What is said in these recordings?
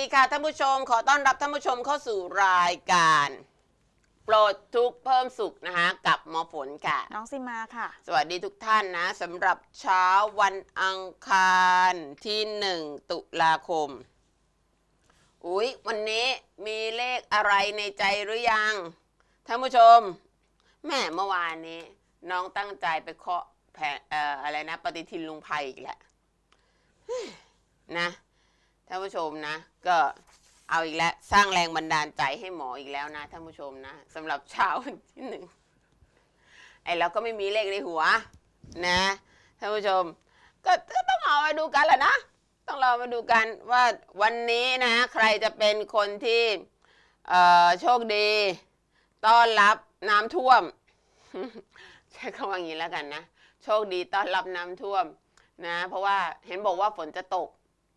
วัสดีค่ะสวัสดีค่ะท่านผู้ชม ขอต้อนรับท่านผู้ชมเข้าสู่รายการ โปรดทุกข์เพิ่มสุขนะคะกับหมอฝนค่ะ น้องซิมาค่ะ สวัสดีทุกท่านนะสำหรับเช้าวันอังคารที่หนึ่งตุลาคม อุ๊ย วันนี้มีเลขอะไรในใจหรือยัง ท่านผู้ชม แม่เมื่อวานนี้ น้องตั้งใจไปเคาะแผลเอ่ออะไรนะ ปฏิทินลุงไพอีกแล้ว นะ ท่านผู้ชมนะ ก็เอาอีกแล้วสร้างแรงบันดาลใจให้หมออีกแล้วนะท่านผู้ชมนะสำหรับเช้าวันที่หนึ่งไอ้เราก็ไม่มีเลขในหัว นะท่านผู้ชมก็ต้องเอามาดูกันแหละนะต้องรอมาดูกันว่าวันนี้นะใครจะเป็นคนที่เออโชคดี ต้อนรับน้ำท่วมใช้คำว่าอย่างนี้แล้วกันนะ โชคดีต้อนรับน้ำท่วมนะ เพราะว่าเห็นบอกว่าฝนจะตก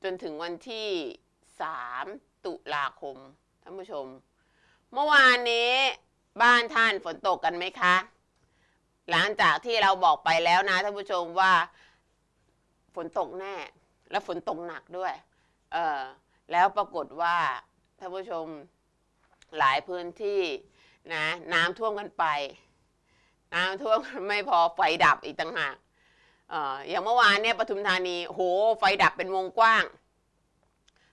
จนถึงวันที่ 3 ตุลาคมท่านผู้ชม เมื่อวานนี้บ้านท่านฝนตกกันไหมคะ หลังจากที่เราบอกไปแล้วนะท่านผู้ชมว่าฝนตกแน่ และฝนตกหนักด้วย เออแล้วปรากฏว่าท่านผู้ชมหลายพื้นที่นะน้ำท่วมกันไป น้ำท่วมไม่พอไฟดับอีกต่างหาก อย่างเมื่อวานเนี่ยปทุมธานีโหไฟดับเป็นวงกว้าง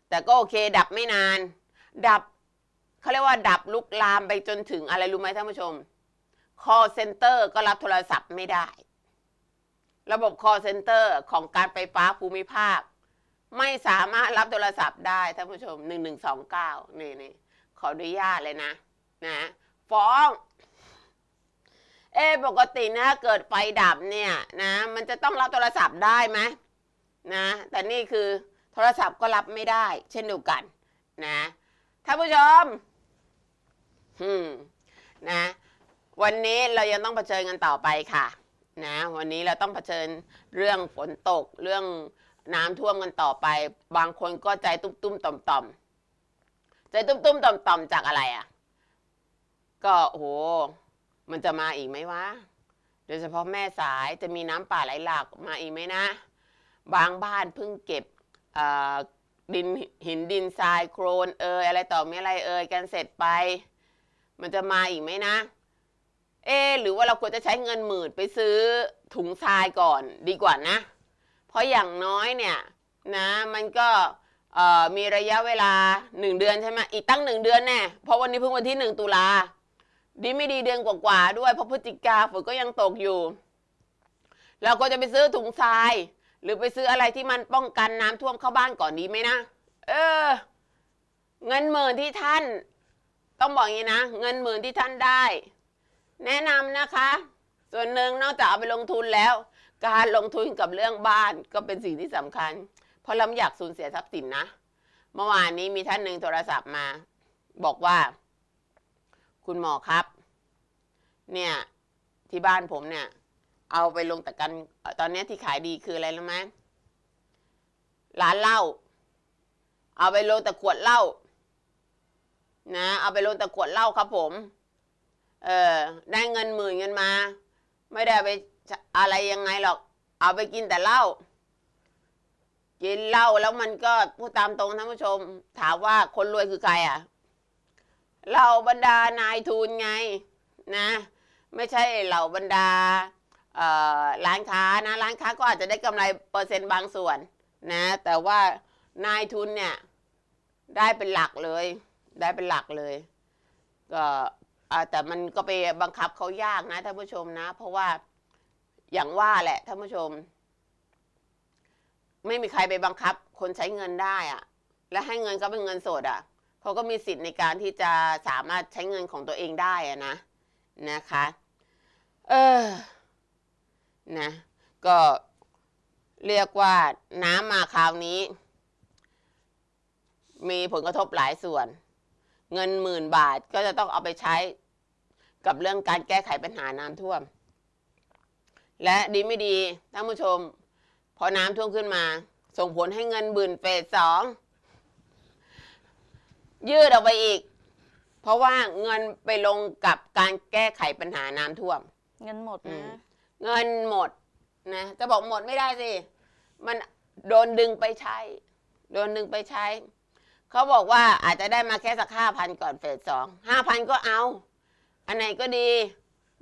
แต่ก็โอเคดับไม่นาน ดับเขาเรียกว่าดับลุกลามไปจนถึงอะไรรู้ไหมท่านผู้ชม call center ก็รับโทรศัพท์ไม่ได้ ระบบ call center ของการไฟฟ้าภูมิภาค ไม่สามารถรับโทรศัพท์ได้ท่านผู้ชม 1129 นี่นี่ขออนุญาตเลยนะนะ ฟ้อง เอะปกตินะเกิดไฟดับเนี่ยนะมันจะต้องรับโทรศัพท์ได้ไหมนะแต่นี่คือโทรศัพท์ก็รับไม่ได้ เช่นเดียวกันนะท่านผู้ชมอืมนะวันนี้เรายังต้องเผชิญกันต่อไปค่ะนะวันนี้เราต้องเผชิญเรื่องฝนตกเรื่องน้ำท่วมกันต่อไป บางคนก็ใจตุ้มตุ้มต่อมต่อมใจตุ้มตุ้มต่อมต่อมจากอะไรอะ ก็โอ้โห มันจะมาอีกไหมวะ โดยเฉพาะแม่สายจะมีน้ำป่าไหลหลากมาอีกไหมนะ บางบ้านเพิ่งเก็บดินหินดินทรายโครนเอยอะไรต่อมีอะไรเอยกันเสร็จไป มันจะมาอีกไหมนะ เอะหรือว่าเราควรจะใช้เงินหมื่นไปซื้อถุงทรายก่อนดีกว่านะ เพราะอย่างน้อยเนี่ยนะมันก็มีระยะเวลาหนึ่งเดือนใช่ไหมอีกตั้งหนึ่งเดือนแน่เพราะวันนี้เพิ่งวันที่หนึ่งตุลา ดีไม่ดีเดือนกว่าๆด้วยเพราะพฤศจิกาฝนก็ยังตกอยู่ เราก็จะไปซื้อถุงทราย หรือไปซื้ออะไรที่มันป้องกันน้ำท่วมเข้าบ้านก่อนดีไหมนะเออ เงินหมื่นที่ท่าน ต้องบอกอย่างนี้นะเงินหมื่นที่ท่านได้ แนะนำนะคะ ส่วนหนึ่งนอกจากเอาไปลงทุนแล้ว การลงทุนกับเรื่องบ้านก็เป็นสิ่งที่สำคัญ เพราะเราไม่อยากสูญเสียทรัพย์สินนะเมื่อวานนี้มีท่านหนึ่งโทรศัพท์มา บอกว่า คุณหมอครับ เนี่ยที่บ้านผมเนี่ย เอาไปลงแต่กันตอนนี้ที่ขายดีคืออะไรรู้ไหมร้านเหล้าเอาไปลงแต่ขวดเหล้านะเอาไปลงแต่ขวดเหล้าครับผม เออได้เงินหมื่นเงินมา ไม่ได้ไปอะไรยังไงหรอก เอาไปกินแต่เหล้ากินเหล้าแล้วมันก็พูดตามตรงท่านผู้ชม ถามว่าคนรวยคือใครอะ เหล่าบรรดานายทุนไงนะไม่ใช่เหล่าบรรดาร้านค้านะร้านค้าก็อาจจะได้กำไรเปอร์เซ็นต์บางส่วนนะแต่ว่านายทุนเนี่ยได้เป็นหลักเลย ได้เป็นหลักเลยก็แต่มันก็ไปบังคับเขายากนะท่านผู้ชมนะ เพราะว่าอย่างว่าแหละท่านผู้ชม ไม่มีใครไปบังคับคนใช้เงินได้อะและให้เงินก็เป็นเงินสดอะ เขาก็มีสิทธิ์ในการที่จะสามารถใช้เงินของตัวเองได้อะนะนะคะ เออนะ ก็เรียกว่าน้ำมาคราวนี้ มีผลกระทบหลายส่วน เงินหมื่นบาทก็จะต้องเอาไปใช้กับเรื่องการแก้ไขปัญหาน้ำท่วม และดีไม่ดีท่านผู้ชม พอน้ำท่วมขึ้นมา ส่งผลให้เงินบื่นเฟสสอง ยืดออกไปอีก เพราะว่าเงินไปลงกับการแก้ไขปัญหาน้ำท่วม เงินหมดอืนะ ม เงินหมดนะจะบอกหมดไม่ได้สิ มันโดนดึงไปใช้ โดนหนึ่งไปใช้ เขาบอกว่าอาจจะได้มาแค่สักห้าพันก่อนเฟสสองห้าพันก็เอา อันไหนก็ดี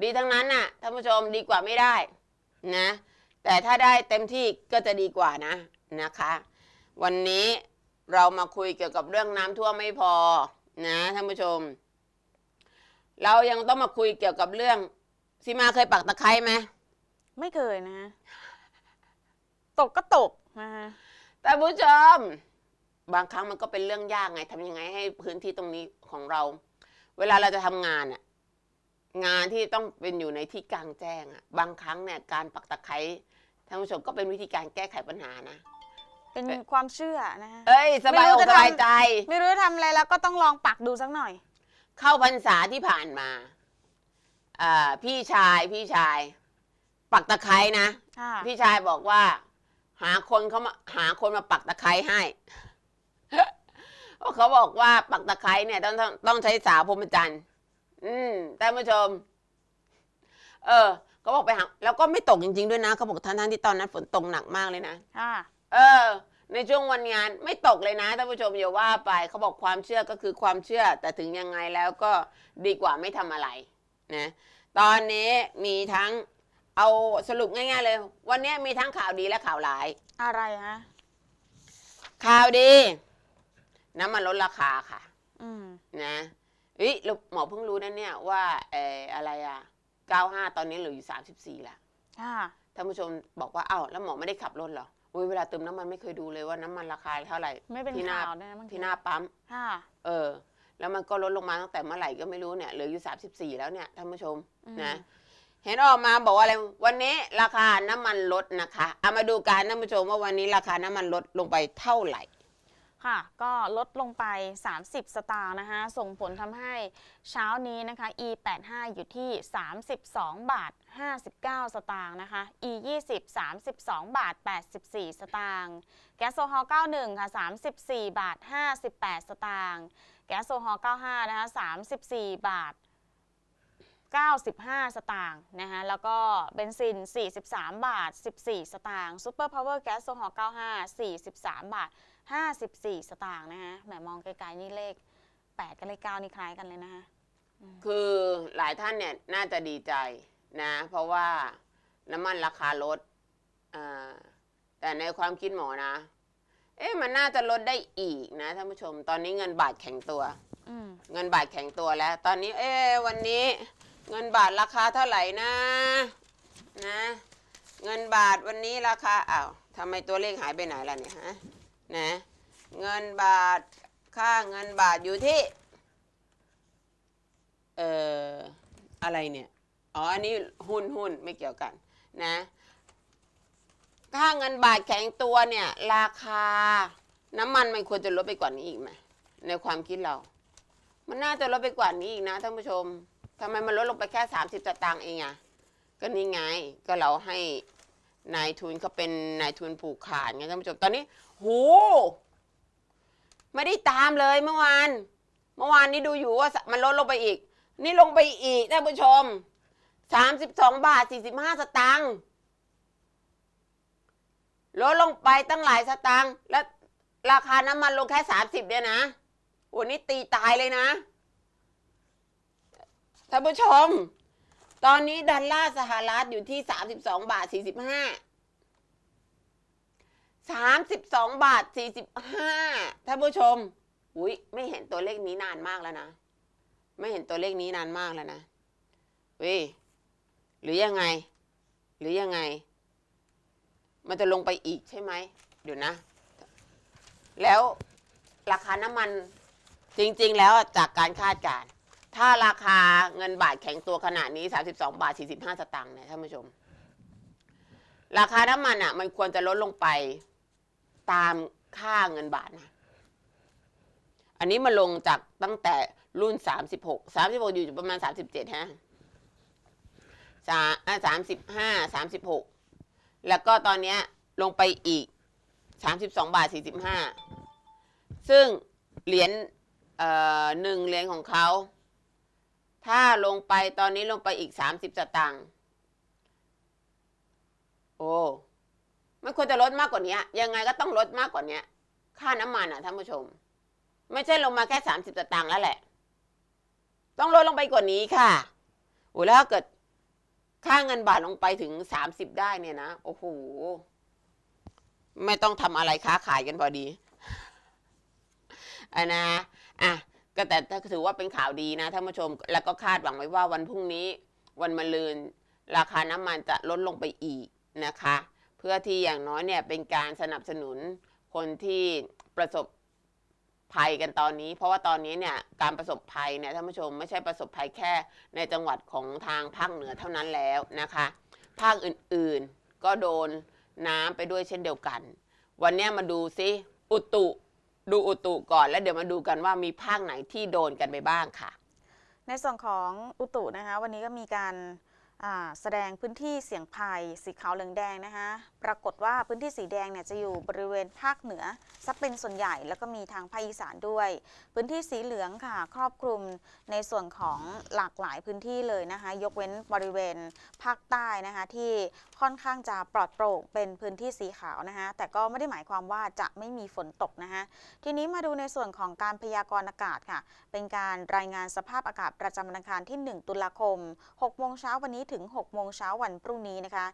ดีทั้งนั้นน่ะท่านผู้ชมดีกว่าไม่ได้นะ แต่ถ้าได้เต็มที่ก็จะดีกว่านะนะคะ วันนี้ เรามาคุยเกี่ยวกับเรื่องน้ำท่วมไม่พอนะท่านผู้ชม เรายังต้องมาคุยเกี่ยวกับเรื่องซีมาเคยปักตะไคร้ไหมไม่เคยนะฮะตกก็ตกนะฮะท่านผู้ชม บางครั้งมันก็เป็นเรื่องยากไงทำยังไงให้พื้นที่ตรงนี้ของเรา เวลาเราจะทำงานอะงานที่ต้องเป็นอยู่ในที่กลางแจ้งอะบางครั้งเนี่ยการปักตะไคร้ท่านผู้ชมก็เป็นวิธีการแก้ไขปัญหานะ เป็นความเชื่อนะฮะ เอ้ย สบายไม่รู้อกจะสทำบายใจ ไม่รู้จะทำอะไรแล้วก็ต้องลองปักดูสักหน่อย เข้าพรรษาที่ผ่านมาอ่าพี่ชายพี่ชาย ปักตะไคร้นะ ค่ะ พี่ชายบอกว่า หาคนเขามาหาคนมาปักตะไคร้ให้ เพราะเขาบอกว่าปักตะไคร้เนี่ย ต้องต้องต้องใช้สาวพรหมจันทรย์อืมท่านผู้ชม เออเขาบอกไปหาแล้วก็ไม่ตกจริง ๆ ด้วยนะเขาบอกทั้งทั้งๆที่ตอนนั้นฝนตกหนักมากเลยนะ ค่ะ เออ ในช่วงวันงานไม่ตกเลยนะท่านผู้ชมอย่าว่าไปเขาบอกความเชื่อก็คือความเชื่อ แต่ถึงยังไงแล้วก็ดีกว่าไม่ทำอะไรนะตอนนี้มีทั้งเอาสรุปง่าย ๆ เลย วันนี้มีทั้งข่าวดีและข่าวร้าย อะไรฮะ ข่าวดี น้ำมันลดราคาค่ะ อืม นะเฮ้ยแล้วหมอเพิ่งรู้นะเนี่ยว่าเอออะไรอะ95 ตอนนี้เหลืออยู่ 34 แล้วค่ะ ท่านผู้ชมบอกว่า เอ้า แล้วหมอไม่ได้ขับรถเหรอ อุ้ยเวลาเติมน้ำมันไม่เคยดูเลยว่าน้ำมันราคาเท่าไหร่ไม่เป็นที่หน้าข่าวด้วยนะบางทีที่หน้าปั๊ม ค่ะเออ แล้วมันก็ลดลงมาตั้งแต่เมื่อไหร่ก็ไม่รู้เนี่ยเหลืออยู่ 34 แล้วเนี่ยท่านผู้ชมอืมนะ เห็นออกมาบอกว่าอะไรวันนี้ราคาน้ำมันลดนะคะเอามาดูกันท่านผู้ชมว่าวันนี้ราคาน้ำมันลดลงไปเท่าไหร่ ค่ะ ก็ลดลงไป 30 สตางค์นะคะ ส่งผลทำให้เช้านี้นะคะ e 8 5 อยู่ที่ 32 บาท 59 สตางค์นะคะ e 20 32 บาท 84 สตางค์ แก๊สโซฮอล์91 ค่ะ 34 บาท 58 สตางค์ แก๊สโซฮอล์95 นะคะ 34 บาท95 สตางค์นะคะแล้วก็เบนซิน 43 บาท 14 สตางค์ซูเปอร์พาวเวอร์แก๊สโซฮอล์95 43 บาท 54 สตางค์นะคะแหมมองไกลๆนี่เลข 8 กับเลข9นี่คล้ายกันเลยนะคะคือหลายท่านเนี่ยน่าจะดีใจนะ เพราะว่าน้ำมันราคาลดอ่าแต่ในความคิดหมอนะ เอ๊ะมันน่าจะลดได้อีกนะท่านผู้ชม ตอนนี้เงินบาทแข็งตัวอืมเงินบาทแข็งตัวแล้ว ตอนนี้ เอ๊ะวันนี้ เงินบาทราคาเท่าไหร่นะ นะ เงินบาทวันนี้ราคาอ้าวทำไมตัวเลขหายไปไหนล่ะเนี่ยฮะ นะเงินบาทค่าเงินบาทอยู่ที่เอ่ออะไรเนี่ยอ๋ออันนี้หุ้นหุ้นไม่เกี่ยวกันนะค่าเงินบาทแข็งตัวเนี่ยราคาน้ำมันมันควรจะลดไปกว่านี้อีกไหมในความคิดเรา มันน่าจะลดไปกว่านี้อีกนะท่านผู้ชมทำไมมันลดลงไปแค่สามสิบตางค์เองอะก็นี่ไงก็เราให้นายทุนเขาเป็นนายทุนผูกขาดไงท่านผู้ชมตอนนี้ โห ไม่ได้ตามเลยเมื่อวาน เมื่อวานนี้ดูอยู่ว่ามันลดลงไปอีก นี่ลงไปอีกท่านผู้ชมสามสิบสองบาทสี่สิบห้าสตางค์ลดลงไปตั้งหลายสตางค์แล้วราคาน้ำมันลงแค่สามสิบเนี่ยนะวันนี้ตีตายเลยนะท่านผู้ชม ตอนนี้ดอลลาร์สหรัฐอยู่ที่สามสิบสองบาทสี่สิบห้า สามสิบสองบาทสี่สิบห้าท่านผู้ชมอุ้ยไม่เห็นตัวเลขนี้นานมากแล้วนะ ไม่เห็นตัวเลขนี้นานมากแล้วนะเว้ยหรือยังไง หรือยังไง มันจะลงไปอีกใช่ไหมเดี๋ยวนะ แล้วราคาน้ำมันจริง ๆ แล้วจากการคาดการณ์ถ้าราคาเงินบาทแข็งตัวขนาดนี้ 32 บาท 45 สตางค์เนี่ยท่านผู้ชม ราคาน้ำมันอะ มันควรจะลดลงไป ตามค่าเงินบาทนะ อันนี้มาลงจากตั้งแต่รุ่น36 36อยู่ประมาณ37ฮะสาสามสิบห้าสามสิบหกแล้วก็ตอนนี้ลงไปอีก32บสองบาท45ซึ่งเหรียญหนึ่งเหรียญของเขา ถ้าลงไปตอนนี้ลงไปอีก30สตางค์โอ้ มันควรจะลดมากกว่านี้ ยังไงก็ต้องลดมากกว่านี้ค่าน้ำมันอะท่านผู้ชม ไม่ใช่ลงมาแค่สามสิบตางค์แล้วแหละ ต้องลดลงไปกว่านี้ค่ะโอ้แล้วเกิดค่าเงินบาทลงไปถึงสามสิบได้เนี่ยนะโอ้โหไม่ต้องทำอะไรค้าขายกันพอดีอันนะอะก็แต่ถือว่าเป็นข่าวดีนะท่านผู้ชม แล้วก็คาดหวังไว้ว่าวันพรุ่งนี้ วันมะรืน ราคาน้ำมันจะลดลงไปอีกนะคะ เพื่อที่อย่างน้อยเนี่ยเป็นการสนับสนุนคนที่ประสบภัยกันตอนนี้ เพราะว่าตอนนี้เนี่ยการประสบภัยเนี่ยท่านผู้ชมไม่ใช่ประสบภัยแค่ในจังหวัดของทางภาคเหนือเท่านั้นแล้วนะคะ ภาคอื่นๆก็โดนน้ำไปด้วยเช่นเดียวกัน วันนี้มาดูซิอุตุดูอุตุก่อนแล้วเดี๋ยวมาดูกันว่ามีภาคไหนที่โดนกันไปบ้างค่ะ ในส่วนของอุตุนะคะ วันนี้ก็มีการ แสดงพื้นที่เสี่ยงภัยสีขาวเหลืองแดงนะคะปรากฏว่าพื้นที่สีแดงเนี่ยจะอยู่บริเวณภาคเหนือซับเป็นส่วนใหญ่แล้วก็มีทางภาคอีสานด้วย พื้นที่สีเหลืองค่ะ ครอบคลุมในส่วนของหลากหลายพื้นที่เลยนะคะ ยกเว้นบริเวณภาคใต้นะคะที่ ค่อนข้างจะปลอดโปร่งเป็นพื้นที่สีขาวนะคะแต่ก็ไม่ได้หมายความว่าจะไม่มีฝนตกนะคะทีนี้มาดูในส่วนของการพยากรณ์อากาศค่ะ เป็นการรายงานสภาพอากาศประจำวันอังคารที่ 1 ตุลาคม6โมงเช้าวันนี้ถึง6โมงเช้าวันพรุ่งนี้นะคะ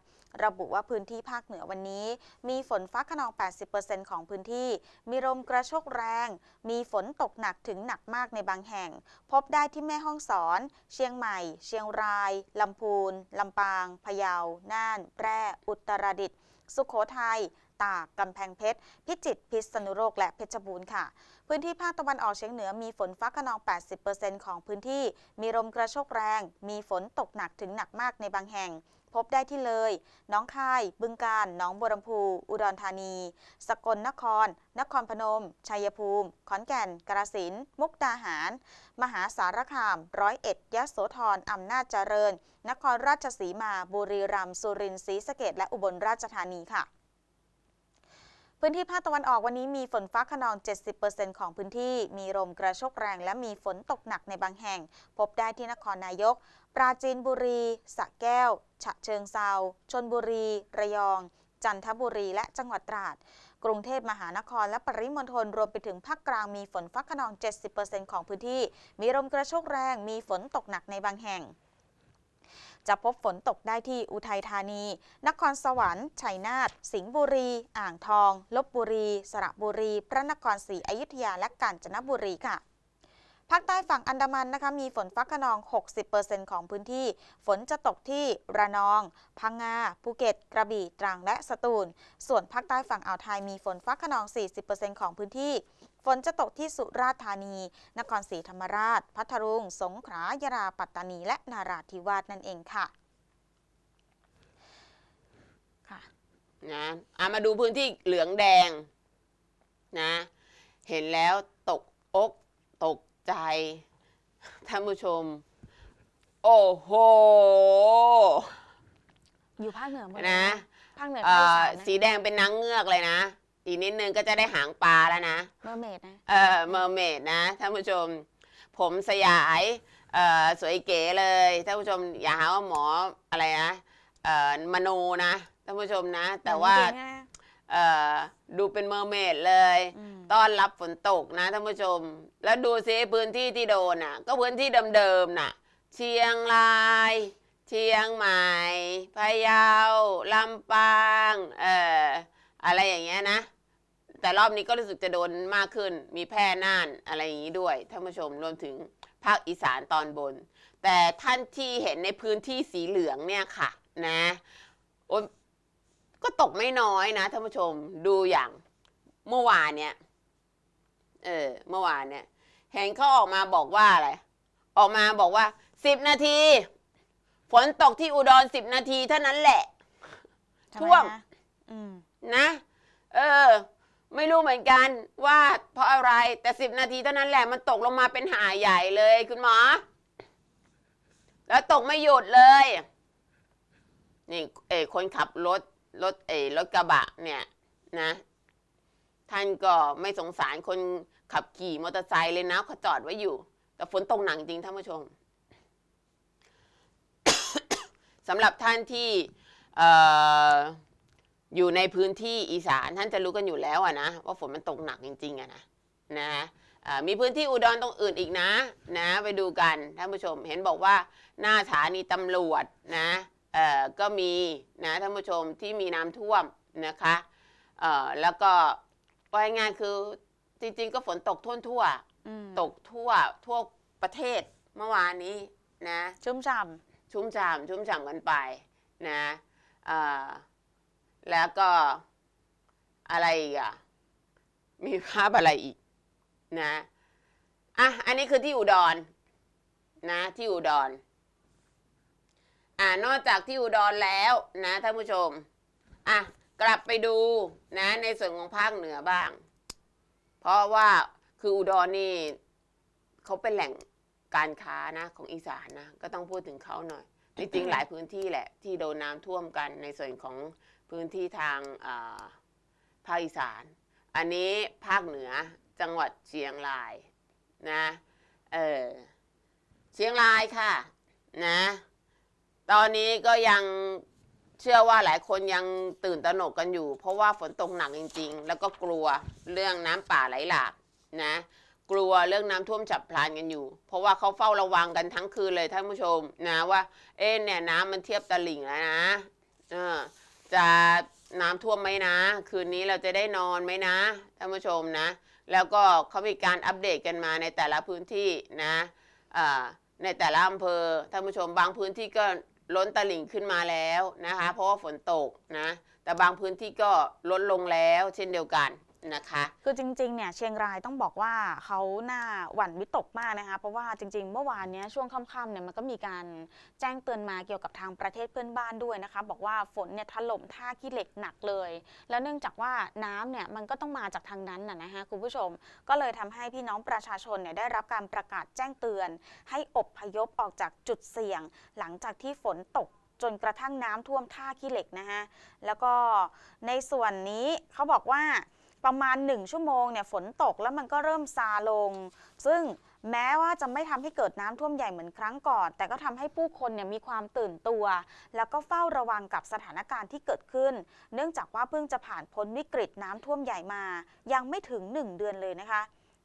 ระบุว่าพื้นที่ภาคเหนือวันนี้ มีฝนฟ้าขนอง 80%ของพื้นที่ มีลมกระโชกแรง มีฝนตกหนักถึงหนักมากในบางแห่ง พบได้ที่แม่ฮ่องสอน เชียงใหม่ เชียงรายลำพูนลำปาง พะเยา น่านแพร่ อุตรดิตถ์สุโขทัยตากกำแพงเพชร พิจิตรพิษณุโลกและเพชรบูรณ์ค่ะ พื้นที่ภาคตะวันออกเฉียงเหนือมีฝนฟ้าขนอง 80%ของพื้นที่ มีลมกระโชกแรง มีฝนตกหนักถึงหนักมากในบางแห่ง พบได้ที่เลย น้องคาย บึงกาฬหนองบัวลำพู อุดรธานี สกลนคร นครพนม ชัยภูมิ ขอนแก่น กระสินธุ์มุกดาหาร มหาสารคาม ร้อยเอ็ด ยะโสธร อำนาจเจริญ นครราชสีมา บุรีรัมย์ สุรินทร์ ศรีสะเกษและอุบลราชธานีค่ะพื้นที่ภาคตะวันออกวันนี้มีฝนฟ้าขนอง 70%ของพื้นที่ มีลมกระโชกแรง และมีฝนตกหนักในบางแห่ง พบได้ที่นครนายก ปราจีนบุรีสระแก้ว ฉะเชิงเซาชนบุรี ระยอง จันทบุรี และจังหวัดตราด กรุงเทพมหานครและปริมณฑลรวมไปถึงภาคกลางมีฝนฟ้าขนอง 70%ของพื้นที่ มีลมกระโชกแรง มีฝนตกหนักในบางแห่งจะพบฝนตกได้ที่อุทัยธานี นครสวรรค์ ชัยนาท สิงห์บุรี อ่างทอง ลบบุรี สระบุรี พระนครศรีอยุธยา และกาญจนบุรีค่ะ ภาคใต้ฝั่งอันดามันนะคะมีฝนฟ้าขนอง 60%ของพื้นที่ ฝนจะตกที่ระนอง พังงา ภูเก็ต กระบี่ ตรัง และสตูล ส่วนภาคใต้ฝั่งอ่าวไทยมีฝนฟ้าขนอง 40%ของพื้นที่ ฝนจะตกที่สุราษฎร์ธานี นครศรีธรรมราช พัทลุง สงขลา ยะลา ปัตตานี และนาราธิวาสนั่นเองค่ะค่ะนะอามาดูพื้นที่เหลืองแดงนะ เห็นแล้วตกอกตก ใจท่านผู้ชม โอ้โห อยู่ภาคเหนือหมดเลยนะ ภาคเหนือเอ่ภาคอีอสานนะสีแดงเป็นนางเงือกเลยนะ อีกนิดนึงก็จะได้หางปลาแล้วนะ เมอร์เมดนะ เออเมอร์เมดนะท่านผู้ชม ผมสยายเอ่อสวยเก๋เลยท่านผู้ชมอย่าหาว่าหมออะไรนะเอ่อมโนนะท่านผู้ชมนะ แต่ว่าเหมือนจริงๆนะเอ่อ ดูเป็นเมอร์เมดเลยอืมต้อนรับฝนตกนะท่านผู้ชม แล้วดูซิพื้นที่ที่โดนน่ะ ก็พื้นที่เดิมๆน่ะ เชียงราย เชียงใหม่ พะเยา ลำปาง เอ่อ อะไรอย่างเงี้ยนะ แต่รอบนี้ก็รู้สึกจะโดนมากขึ้น มีแพร่น่านอะไรอย่างนี้ด้วยท่านผู้ชมรวมถึงภาคอีสานตอนบน แต่ท่านที่เห็นในพื้นที่สีเหลืองเนี่ยค่ะ นะโอ้ย ก็ตกไม่น้อยนะท่านผู้ชมดูอย่างเมื่อวานเนี่ยเออเมื่อวานเนี่ยเห็นเขาออกมาบอกว่าอะไร ออกมาบอกว่าสิบนาที ฝนตกที่อุดรสิบนาทีเท่านั้นแหละทำไท่วมนะอืมนะ เออ ไม่รู้เหมือนกันว่าเพราะอะไรแต่สิบนาทีเท่านั้นแหละมันตกลงมาเป็นหาใหญ่เลยคุณหมอ แล้วตกไม่หยุดเลย นี่เออคนขับรถ รถเอรถกระบะเนี่ยนะ ท่านก็ไม่สงสารคนขับขี่มอเตอร์ไซค์เลยนะเขาจอดไว้อยู่ แต่ฝนตกหนักจริงท่านผู้ชมสำหรับท่านที่ออยู่ในพื้นที่อีสานท่านจะรู้กันอยู่แล้วอะนะว่าฝนมันตกหนักจริง ๆอะนะนะมีพื้นที่อุดรตรงอื่นอีกนะ นะ ไปดูกันท่านผู้ชมเห็นบอกว่าหน้าสถานีตำรวจนะ ก็มีนะท่านผู้ชมที่มีน้ำท่วมนะคะเอ่อแล้วก็ว่าง่ายๆคือจริง ๆ ก็ฝนตกทั่วทั่วๆอืมตกทั่วทั่วประเทศเมื่อวานนี้นะชุ่มฉ่ชุ่มฉ่ำชุ่มฉ่ำกันไปนะเอ่อแล้วก็อะไรอีกอะมีภาพอะไรอีกนะอะอันนี้คือที่อุดรนะที่อุดร อ่านอกจากที่อุดรแล้วนะท่านผู้ชมอะกลับไปดูนะในส่วนของภาคเหนือบ้าง เพราะว่าคืออุดรนี่เขาเป็นแหล่งการค้านะของอีสานนะก็ต้องพูดถึงเขาหน่อยจริงๆหลายพื้นที่แหละ ที่โดนน้ำท่วมกันในส่วนของพื้นที่ทางอ่าภาคอีสาน อันนี้ภาคเหนือจังหวัดเชียงรายนะเออเชียงรายค่ะนะ ตอนนี้ก็ยังเชื่อว่าหลายคนยังตื่นตระหนกกันอยู่ เพราะว่าฝนตกหนักจริง ๆ แล้วก็กลัวเรื่องน้ำป่าไหลหลากนะ กลัวเรื่องน้ำท่วมฉับพลันกันอยู่ เพราะว่าเขาเฝ้าระวังกันทั้งคืนเลยท่านผู้ชมนะว่า เอ๊ะเนี่ยน้ำมันเทียบตลิ่งแล้วนะเออจะน้ำท่วมไหมนะ คืนนี้เราจะได้นอนไหมนะท่านผู้ชมนะ แล้วก็เขามีการอัปเดตกันมาในแต่ละพื้นที่นะอ่าในแต่ละอำเภอท่านผู้ชมบางพื้นที่ก็ ล้นตลิ่งขึ้นมาแล้วนะคะ เพราะว่าฝนตกนะ แต่บางพื้นที่ก็ลดลงแล้วเช่นเดียวกัน นะคะ คือจริงๆ เนี่ยเชียงรายต้องบอกว่าเขาหน้าหวั่นวิตกมากนะคะ เพราะว่าจริง ๆ เมื่อวานเนี้ยช่วงค่ำๆ เนี่ยมันก็มีการแจ้งเตือนมาเกี่ยวกับทางประเทศเพื่อนบ้านด้วยนะคะ บอกว่าฝนเนี่ยถล่มท่าขี้เหล็กหนักเลย แล้วเนื่องจากว่าน้ำเนี่ยมันก็ต้องมาจากทางนั้นน่ะนะคะคุณผู้ชม ก็เลยทำให้พี่น้องประชาชนเนี่ยได้รับการประกาศแจ้งเตือน ให้อบพยพออกจากจุดเสี่ยง หลังจากที่ฝนตกจนกระทั่งน้ำท่วมท่าขี้เหล็กนะคะแล้วก็ในส่วนนี้เขาบอกว่า ประมาณ 1 ชั่วโมงเนี่ยฝนตกแล้วมันก็เริ่มซาลง ซึ่งแม้ว่าจะไม่ทำให้เกิดน้ำท่วมใหญ่เหมือนครั้งก่อน แต่ก็ทำให้ผู้คนเนี่ยมีความตื่นตัว แล้วก็เฝ้าระวังกับสถานการณ์ที่เกิดขึ้น เนื่องจากว่าเพิ่งจะผ่านพ้นวิกฤตน้ำท่วมใหญ่มา ยังไม่ถึง 1 เดือนเลยนะคะ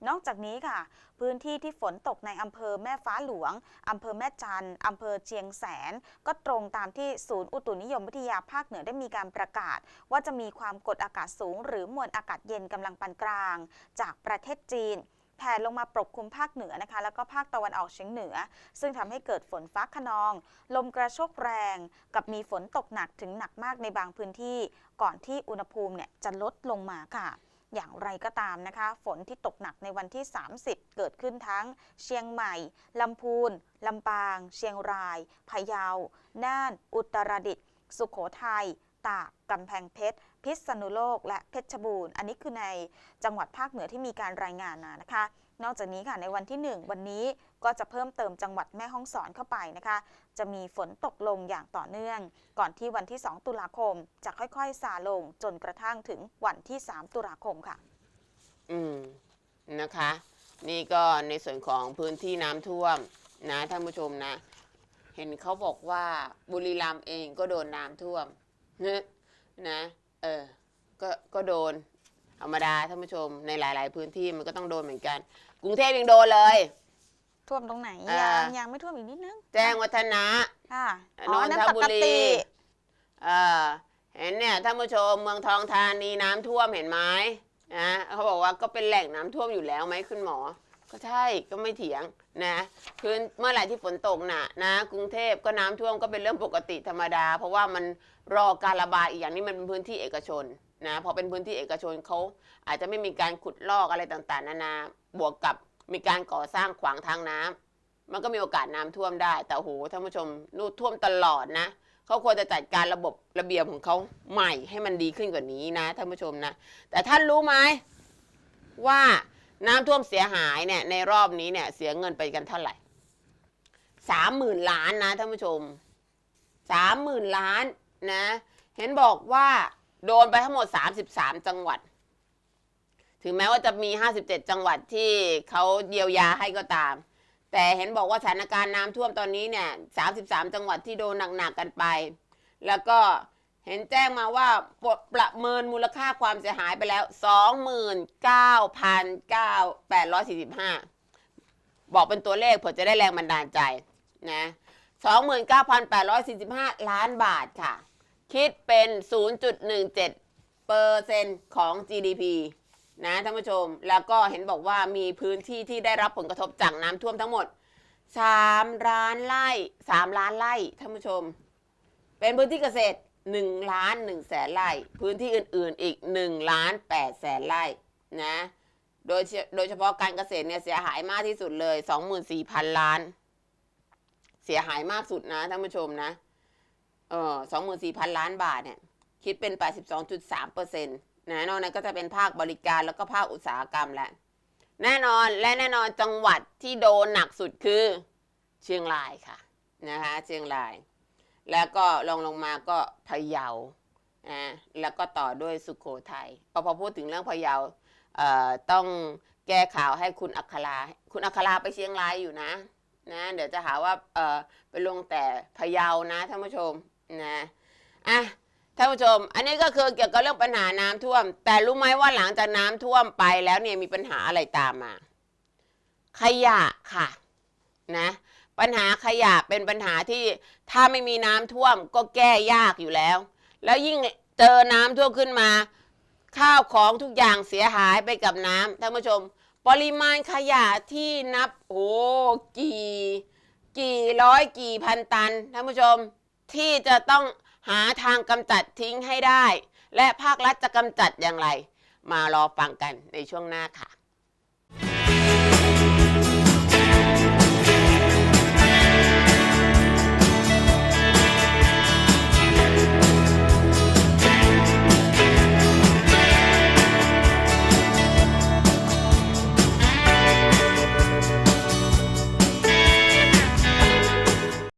นอกจากนี้ค่ะ พื้นที่ที่ฝนตกในอำเภอแม่ฟ้าหลวงอำเภอแม่จันอำเภอเชียงแสน ก็ตรงตามที่ศูนย์อุตุนิยมวิทยาภาคเหนือได้มีการประกาศ ว่าจะมีความกดอากาศสูง หรือมวลอากาศเย็นกำลังปานกลาง จากประเทศจีนแผ่ลงมาปกคลุมภาคเหนือนะคะ แล้วก็ภาคตะวันออกเฉียงเหนือ ซึ่งทำให้เกิดฝนฟ้าขนอง ลมกระโชกแรง กับมีฝนตกหนักถึงหนักมากในบางพื้นที่ ก่อนที่อุณหภูมิเนี่ยจะลดลงมาค่ะ อย่างไรก็ตามนะคะ ฝนที่ตกหนักในวันที่ 30 เกิดขึ้นทั้ง เชียงใหม่ ลำพูน ลำปาง เชียงราย พะเยา น่าน อุตรดิตถ์ สุขโขทัย ตาก กำแพงเพชร พิษณุโลก และเพชรบูรณ์ อันนี้คือในจังหวัดภาคเหนือที่มีการรายงานมานะคะ นอกจากนี้ค่ะ ในวันที่ 1 วันนี้ ก็จะเพิ่มเติมจังหวัดแม่ฮ่องสอนเข้าไปนะคะ จะมีฝนตกลงอย่างต่อเนื่อง ก่อนที่วันที่ 2 ตุลาคม จะค่อยๆซาลงจนกระทั่งถึงวันที่ 3 ตุลาคมค่ะ อืมนะคะ นี่ก็ในส่วนของพื้นที่น้ำท่วมนะท่านผู้ชมนะ เห็นเขาบอกว่าบุรีรัมย์เองก็โดนน้ำท่วมนะนะเออก็ก็โดนธรรมดาท่านผู้ชมในหลาย ๆ พื้นที่มันก็ต้องโดนเหมือนกัน กรุงเทพยังโดนเลย ท่วมตรงไหนอ่ายั ยังยังไม่ท่วมอีกนิดนึงแจ้งวัฒนะ ค่ะนนทปบุกรีติเออเห็นเนี่ยท่านผู้ชมเมืองทองธานีน้ำท่วมเห็นไหมนะเขาบอกว่าก็เป็นแหล่งน้ำท่วมอยู่แล้วไหมคุณหมอ ก็ใช่ก็ไม่เถียงนะคือเมื่อไหร่ที่ฝนตกหนะนะกรุงเทพก็น้ำท่วมก็เป็นเรื่องปกติธรรมดา เพราะว่ามันรอการระบายอีกอย่างนี้มันเป็นพื้นที่เอกชนนะพอเป็นพื้นที่เอกชนเขาอาจจะไม่มีการขุดลอกอะไรต่างๆ นานาบวกกับ มีการก่อสร้างขวางทางน้ำมันก็มีโอกาสน้ำท่วมได้ แต่โหท่านผู้ชมนู่นท่วมตลอดนะเขาควรจะจัดการระบบระเบียบของเขาใหม่ให้มันดีขึ้นกว่านี้นะท่านผู้ชมนะ แต่ท่านรู้ไหมว่าน้ำท่วมเสียหายเนี่ยในรอบนี้เนี่ยเสียเงินไปกันเท่าไหร่สามหมื่นล้านนะท่านผู้ชมสามหมื่นล้านนะ เห็นบอกว่าโดนไปทั้งหมด 33 จังหวัด ถึงแม้ว่าจะมี 57 จังหวัดที่เขาเยียวยาให้ก็ตาม แต่เห็นบอกว่าสถานการณ์น้ำท่วมตอนนี้เนี่ย 33 จังหวัดที่โดนหนักๆกันไป แล้วก็เห็นแจ้งมาว่าปรประเมินมูลค่าความเสียหายไปแล้ว 29,845 บอกเป็นตัวเลขเผื่อจะได้แรงบันดาลใจนะ29,845 ล้านบาทค่ะ คิดเป็น 0.17เปอร์เซ็นต์ของ GDP นะท่านผู้ชม แล้วก็เห็นบอกว่ามีพื้นที่ที่ได้รับผลกระทบจากน้ำท่วมทั้งหมด3ล้านไร่3ล้านไร่ท่านผู้ชม เป็นพื้นที่เกษตร1ล้าน1แสนไร่ พื้นที่อื่น ๆ อีก1ล้าน8แสนไร่นะ โดยเฉโดยเฉพาะการเกษตรเนี่ยเสียหายมากที่สุดเลย24,000ล้าน เสียหายมากสุดนะท่านผู้ชมนะ เออ24,000ล้านบาทเนี่ย คิดเป็น82.3เปอร์เซ็นต์ นะนอกนั้นก็จะเป็นภาคบริการแล้วก็ภาคอุตสาหกรรมแหละแน่นอนและแน่นอนจังหวัดที่โดนหนักสุดคือ เชียงรายค่ะนะคะเชียงราย แล้วก็ลงลงมาก็พะเยานะแล้วก็ต่อด้วยสุขโขทัยพอพูดถึงเรื่องพะเยาเต้องแก้ข่าวให้คุณอัคราคุณอัคราไปเชียงรายอยู่นะนะเดี๋ยวจะหาว่าเออไปลงแต่พะเยานะท่านผู้ชมนะอะ ท่านผู้ชม อันนี้ก็คือเกี่ยวกับเรื่องปัญหาน้ำท่วม แต่รู้ไหมว่าหลังจากน้ำท่วมไปแล้วเนี่ยมีปัญหาอะไรตามมา ขยะค่ะนะปัญหาขยะเป็นปัญหาที่ถ้าไม่มีน้ำท่วมก็แก้ยากอยู่แล้ว แล้วยิ่งเจอน้ำท่วมขึ้นมา ข้าวของทุกอย่างเสียหายไปกับน้ำท่านผู้ชม ปริมาณขยะที่นับโอ้กี่ กี่ร้อยกี่พันตันท่านผู้ชมที่จะต้อง หาทางกำจัดทิ้งให้ได้ และภาครัฐจะกำจัดอย่างไร มารอฟังกันในช่วงหน้าค่ะ